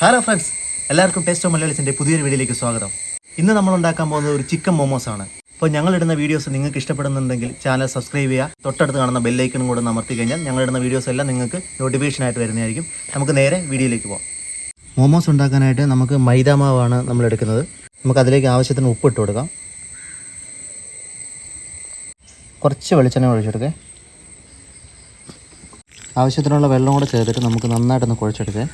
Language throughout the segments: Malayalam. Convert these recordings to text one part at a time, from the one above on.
ഹലോ ഫ്രണ്ട്സ് എല്ലാവർക്കും ടേസ്റ്റ് ഓഫ് മലയാളീസിന്റെ പുതിയൊരു വീഡിയോയിലേക്ക് സ്വാഗതം. ഇന്ന് നമ്മൾ ഉണ്ടാക്കാൻ പോകുന്നത് ഒരു ചിക്കൻ മോമോസ് ആണ്. അപ്പോൾ ഞങ്ങളിടുന്ന വീഡിയോസ് നിങ്ങൾക്ക് ഇഷ്ടപ്പെടുന്നുണ്ടെങ്കിൽ ചാനൽ സബ്സ്ക്രൈബ് ചെയ്യുക. തൊട്ടടുത്ത് കാണുന്ന ബെല്ലൈക്കണും കൂടെ അമർത്തി കഴിഞ്ഞാൽ ഞങ്ങളിടുന്ന വീഡിയോസ് എല്ലാം നിങ്ങൾക്ക് നോട്ടിഫിക്കേഷൻ ആയിട്ട് വരുന്നതായിരിക്കും. നമുക്ക് നേരെ വീഡിയോയിലേക്ക് പോകാം മോമോസ് ഉണ്ടാക്കാനായിട്ട് നമുക്ക് മൈദ മാവാണ് നമ്മൾ എടുക്കുന്നത്. നമുക്ക് അതിലേക്ക് ആവശ്യത്തിന് ഉപ്പ് ഇട്ട് കൊടുക്കാം. കുറച്ച് വെളിച്ചെണ്ണ ഒഴിച്ചെടുക്കേ ആവശ്യത്തിനുള്ള വെള്ളം കൂടെ ചേർത്തിട്ട് നമുക്ക് നന്നായിട്ടൊന്ന് കുഴച്ചെടുക്കാം.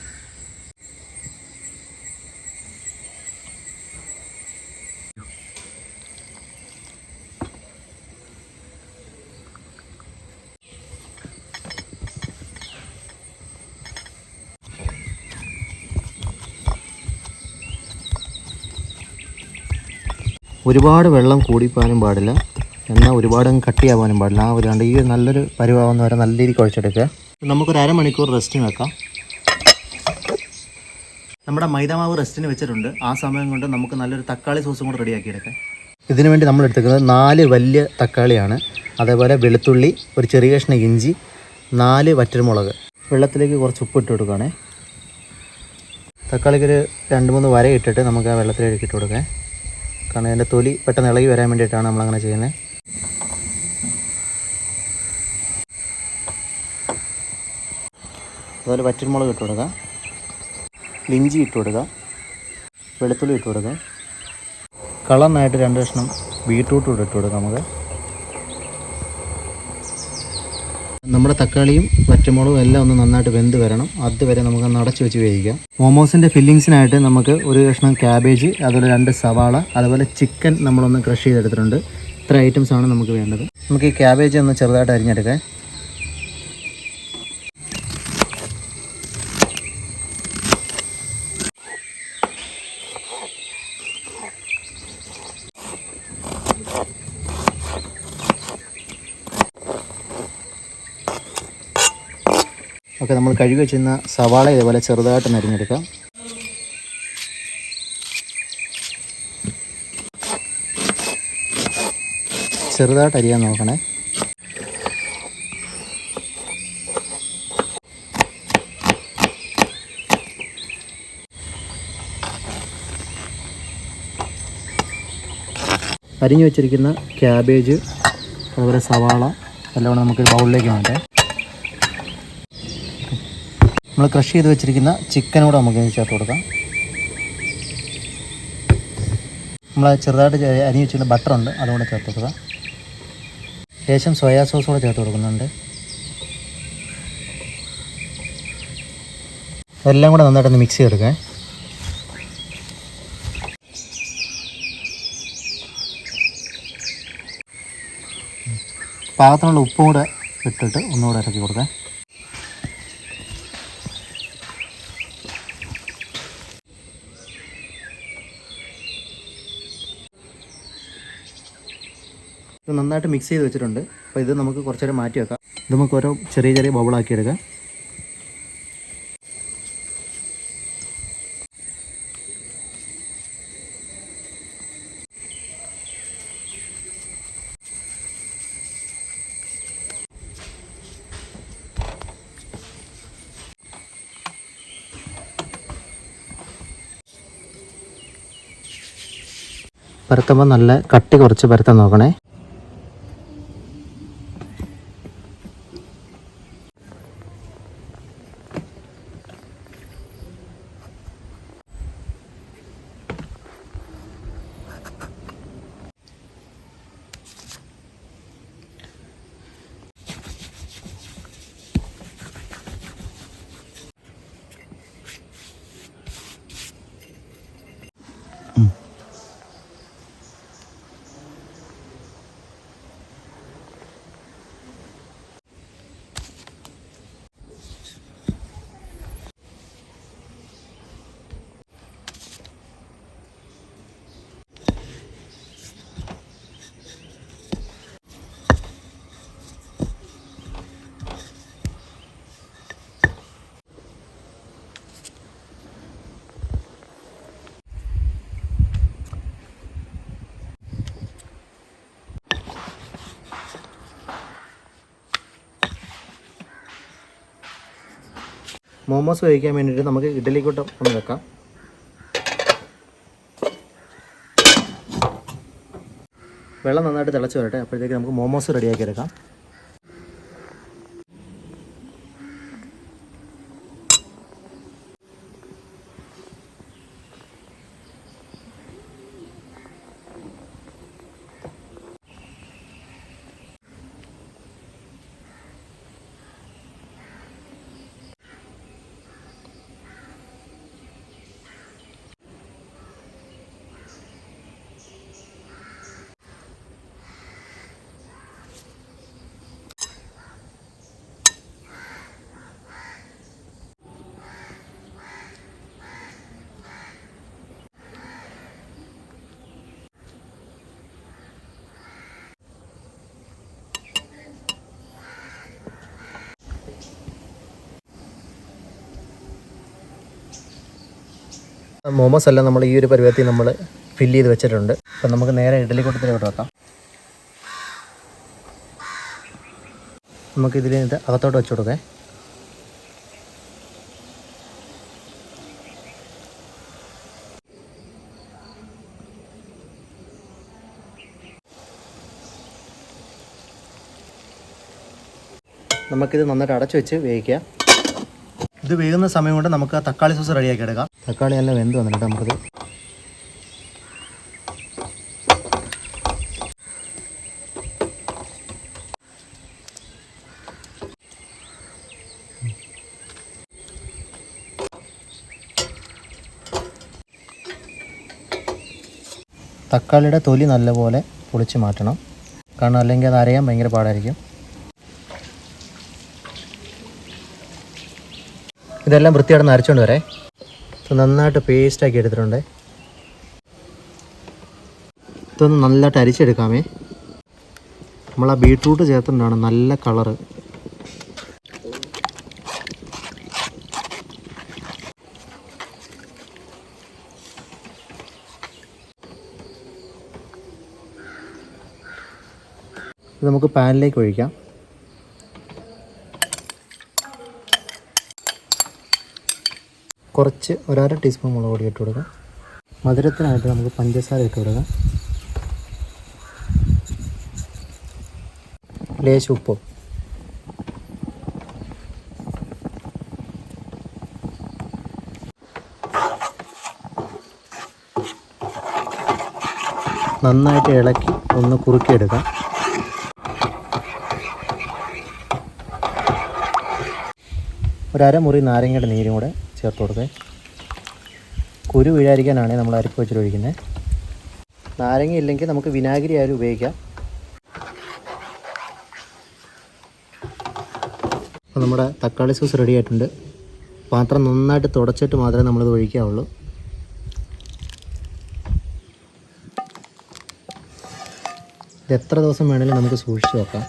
ഒരുപാട് വെള്ളം കൂടിപ്പോകാനും പാടില്ല. എന്നാൽ ഒരുപാട് കട്ടിയാവാനും പാടില്ല. ആ ഒരു കണ്ട് ഈ നല്ലൊരു പരിവാകുന്ന വരെ നല്ല രീതിയിൽ കുഴച്ചെടുക്കുക. നമുക്കൊരു അരമണിക്കൂർ റെസ്റ്റിന് വെക്കാം. നമ്മുടെ മൈദാമാവ് റെസ്റ്റിന് വെച്ചിട്ടുണ്ട്. ആ സമയം കൊണ്ട് നമുക്ക് നല്ലൊരു തക്കാളി സോസും കൂടെ റെഡിയാക്കി എടുക്കാം ഇതിനു വേണ്ടി നമ്മൾ എടുത്തിരിക്കുന്നത് നാല് വലിയ തക്കാളിയാണ്. അതേപോലെ വെളുത്തുള്ളി ഒരു ചെറിയ കഷ്ണം ഇഞ്ചി നാല് വറ്റൽമുളക്. വെള്ളത്തിലേക്ക് കുറച്ച് ഉപ്പ് ഇട്ട് കൊടുക്കുകയാണേ. തക്കാളിക്ക് ഒരു രണ്ട് മൂന്ന് വര ഇട്ടിട്ട് നമുക്ക് ആ വെള്ളത്തിലേക്ക് ഇട്ട് കൊടുക്കാം. കാരണം അതിന്റെ തൊലി പെട്ടെന്ന് ഇളകി വരാൻ വേണ്ടിയിട്ടാണ് നമ്മളങ്ങനെ ചെയ്യുന്നത്. അതുപോലെ വറ്റൽമുളക് ഇട്ട് കൊടുക്കുക. ലിഞ്ചി ഇട്ട് കൊടുക്കുക. വെളുത്തുള്ളി ഇട്ട് കൊടുക്കുക. കളറിനായിട്ട് രണ്ട് കഷ്ണം ബീട്രൂട്ട് ഇട്ട് കൊടുക്കുക നമുക്ക്. നമ്മുടെ തക്കാളിയും പച്ചമുളകും എല്ലാം ഒന്ന് നന്നായിട്ട് വെന്ത് വരണം. അതുവരെ നമുക്ക് അടച്ചു വെച്ച് വേവിക്കാം. മോമോസിന്റെ ഫില്ലിങ്സിനായിട്ട് നമുക്ക് ഒരു കഷ്ണം ക്യാബേജ് അതുപോലെ രണ്ട് സവാള അതുപോലെ ചിക്കൻ നമ്മളൊന്ന് ക്രഷ് ചെയ്തെടുത്തിട്ടുണ്ട്. ഇത്ര ആണ് നമുക്ക് വേണ്ടത്. നമുക്ക് ഈ ക്യാബേജ് ഒന്ന് ചെറുതായിട്ട് അരിഞ്ഞെടുക്കാം. കഴുകി വെച്ചിരുന്ന സവാള ഇതേപോലെ ചെറുതായിട്ട് നരിഞ്ഞെടുക്കാം. ചെറുതായിട്ട് അരിയാൻ നോക്കണേ. അരിഞ്ഞു വെച്ചിരിക്കുന്ന ക്യാബേജ് അതുപോലെ സവാള എല്ലാം കൂടെ നമുക്ക് ബൗളിലേക്ക് മാറ്റാം. നമ്മൾ ക്രഷ് ചെയ്ത് വെച്ചിരിക്കുന്ന ചിക്കനോട് നമുക്ക് ചേർത്ത് കൊടുക്കാം. നമ്മൾ ചെറുതായിട്ട് അരി വെച്ചിട്ട് ബട്ടറുണ്ട് ബട്ടർ ഉണ്ട് അതും കൂടെ ചേർത്ത് കൊടുക്കാം. ശേഷം സോയാ സോസ് കൂടെ ചേർത്ത് കൊടുക്കുന്നുണ്ട്. എല്ലാം കൂടെ നന്നായിട്ടൊന്ന് മിക്സ് ചെയ്തെടുക്കാം. പാകത്തിനുള്ള ഉപ്പും കൂടെ ഇട്ടിട്ട് ഒന്നുകൂടെ ഇറക്കി കൊടുക്കാം. നന്നായിട്ട് മിക്സ് ചെയ്ത് വെച്ചിട്ടുണ്ട്. അപ്പോൾ ഇത് നമുക്ക് കുറച്ച് നേരം മാറ്റി വെക്കാം. ഇത് നമുക്ക് ഓരോ ചെറിയ ചെറിയ ബൗളാക്കി എടുക്കാം. പരത്തുമ്പോൾ നല്ല കട്ടി കുറച്ച് പരത്താൻ നോക്കണേ. മോമോസ് വേവിക്കാൻ വേണ്ടിയിട്ട് നമുക്ക് ഇഡലിക്കൂട്ടം ഒന്ന് വെക്കാം. വെള്ളം നന്നായിട്ട് തിളച്ച് വരട്ടെ. അപ്പോഴത്തേക്ക് നമുക്ക് മോമോസ് റെഡിയാക്കി എടുക്കാം. മോമോസ് എല്ലാം നമ്മൾ ഈ ഒരു പരുവത്തിൽ നമ്മൾ ഫില്ല് ചെയ്ത് വെച്ചിട്ടുണ്ട്. അപ്പം നമുക്ക് നേരെ ഇഡ്ഡലിക്കൂട്ടത്തിലോട്ട് വെക്കാം. നമുക്കിതിൽ ഇത് അകത്തോട്ട് വെച്ച് കൊടുക്കേ. നമുക്കിത് നന്നായിട്ട് അടച്ചു വെച്ച് വേവിക്കാം. ഇത് വേകുന്ന സമയം കൊണ്ട് നമുക്ക് തക്കാളി സോസ് റെഡിയാക്കി എടുക്കാം. തക്കാളി എല്ലാം വെന്ത് വന്നിട്ട് നമുക്കത് തക്കാളിയുടെ തൊലി നല്ലപോലെ പൊളിച്ച് മാറ്റണം. കാരണം അല്ലെങ്കിൽ അത് അരയാൻ ഭയങ്കര പാടായിരിക്കും. ഇതെല്ലാം വൃത്തിയായിട്ട് അരച്ചുകൊണ്ട് വരെ. നന്നായിട്ട് പേസ്റ്റാക്കി എടുത്തിട്ടുണ്ട്. ഇതൊന്ന് നല്ലതായിട്ട് അരിച്ചെടുക്കാമേ. നമ്മൾ ആ ബീട്രൂട്ട് ചേർത്തിട്ടാണ് നല്ല കളറ് നമുക്ക് പാനിലേക്ക് ഒഴിക്കാം. കുറച്ച് ഒരര ടീസ്പൂൺ മുളക് പൊടി ഇട്ട് കൊടുക്കാം. മധുരത്തിനായിട്ട് നമുക്ക് പഞ്ചസാര ഇട്ട് കൊടുക്കാം. ലേശം ഉപ്പും. നന്നായിട്ട് ഇളക്കി ഒന്ന് കുറുക്കിയെടുക്കാം. ഒരര മുറി നാരങ്ങയുടെ നീരും കൂടെ ചേർത്ത് കൊടുക്കുക കുരു വീഴാതിരിക്കാനാണ് നമ്മൾ അരിപ്പ് വെച്ചിട്ട് ഒഴിക്കുന്നത്. നാരങ്ങ ഇല്ലെങ്കിൽ നമുക്ക് വിനാഗിരി ആയാലും ഉപയോഗിക്കാം. അപ്പോൾ നമ്മുടെ തക്കാളി സോസ് റെഡി ആയിട്ടുണ്ട്. പാത്രം നന്നായിട്ട് തുടച്ചിട്ട് മാത്രമേ നമ്മളിത് ഒഴിക്കാവുള്ളൂ. ഇത് എത്ര ദിവസം വേണമെങ്കിലും നമുക്ക് സൂക്ഷിച്ച് വെക്കാം.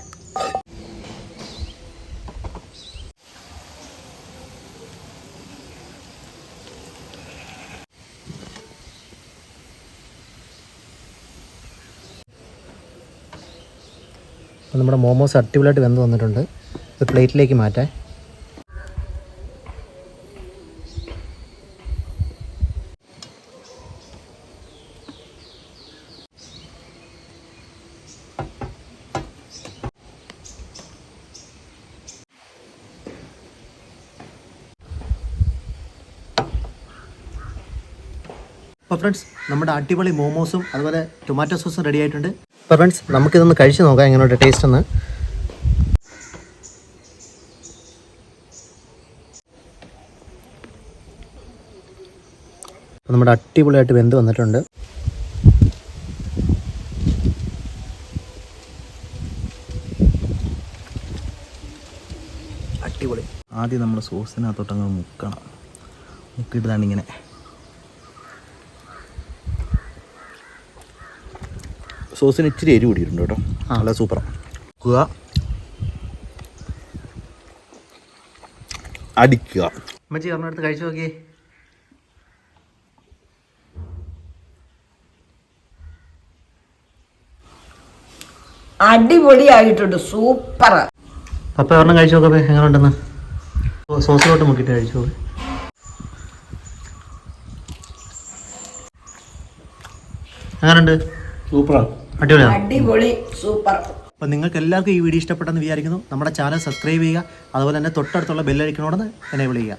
അപ്പോൾ നമ്മുടെ മോമോസ് അടിപൊളിയായിട്ട് വെന്ത് വന്നിട്ടുണ്ട്. ഇത് പ്ലേറ്റിലേക്ക് മാറ്റാൻ അപ്പോൾ ഫ്രണ്ട്സ് നമ്മുടെ അടിപൊളി മോമോസും അതുപോലെ ടൊമാറ്റോ സോസും റെഡി ആയിട്ടുണ്ട്. ഫ്രണ്ട്സ് നമുക്കിതൊന്ന് കഴിച്ച് നോക്കാം എങ്ങനെയുണ്ട് ടേസ്റ്റ് ഒന്ന് അപ്പോൾ നമ്മുടെ അടിപൊളിയായിട്ട് വെന്ത് വന്നിട്ടുണ്ട്. അടിപൊളി. ആദ്യം നമ്മൾ സോസിനകത്തോട്ടങ്ങ് മുക്കണം. മുക്കിയിട്ടാണ് ഇങ്ങനെ സോസിന് ഇച്ചിരി എരി കൂടിയിട്ടുണ്ട് കേട്ടോ. നല്ല നല്ല സൂപ്പറാണ്ക്കുക അടിക്കുക. അമ്മച്ചി പറഞ്ഞെടുത്ത് കഴിച്ചു നോക്കിയേ. അടിപൊളിയായിട്ടുണ്ട് സൂപ്പർ പപ്പ ഒരെണ്ണം കഴിച്ചു നോക്കപ്പേ എങ്ങനെ ഉണ്ടെന്ന് സോസിലോട്ട് മുക്കിട്ട് കഴിച്ചു എങ്ങനെയുണ്ട്? സൂപ്പറാണ് അടിപൊളി സൂപ്പർ. അപ്പോൾ നിങ്ങൾക്ക് എല്ലാവർക്കും ഈ വീഡിയോ ഇഷ്ടപ്പെട്ടെന്ന് വിചാരിക്കുന്നു. നമ്മുടെ ചാനൽ സബ്സ്ക്രൈബ് ചെയ്യുക. അതുപോലെ തന്നെ തൊട്ടടുത്തുള്ള ബെല്ലടിക്കണോടെന്ന് എനേബിൾ ചെയ്യുക.